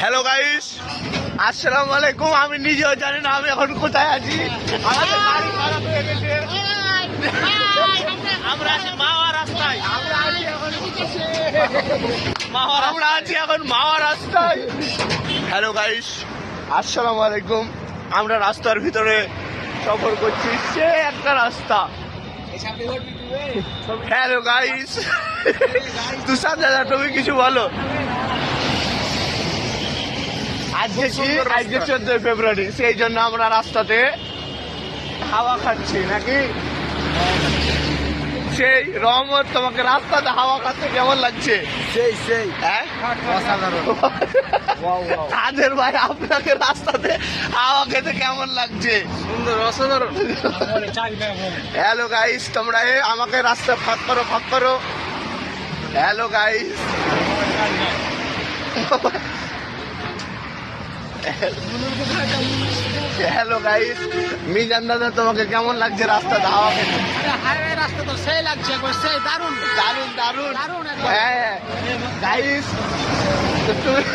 Hello guys আসসালামু আলাইকুম আমি নিজেও জানি না আমি এখন কোথায় আছি? আমাদের গাড়ি খারাপ হয়ে গেছে। আমরা আছি মাওয়া রাস্তায়। আমরা আছি এখন মাওয়া আমরা আছি এখন মাওয়া রাস্তায়। হ্যালো গাইস আসসালামু আলাইকুম আমরা রাস্তার ভিতরে সফর করছি। সে একটা রাস্তা। হ্যালো গাইস তুষার দাদা তুমি কিছু বলো। আজকে কি? আজকে চোদ্দই ফেব্রুয়ারি সেই জন্য আমরা রাস্তাতে হাওয়া খাচ্ছি নাকি? সেই রহমত তোমাকে রাস্তাতে হাওয়া খাচ্ছে কেমন লাগছে? সেই সেই। হ্যাঁ? কাদের ভাই আপনাকে রাস্তাতে হাওয়া খেতে কেমন লাগছে? সুন্দর অসাধারণ। হ্যালো গাইস তোমরা আমাকে রাস্তা ফাঁক করো ফাঁক করো। Hello guys hello guys Mizan দাদা তোমাকে কেমন লাগছে রাস্তা ধাওয়া হাইওয়ে রাস্তা তো সেই লাগছে সেই দারুণ। দারুণ দারুণ দারুণ একবার। হ্যাঁ গাইস তুমি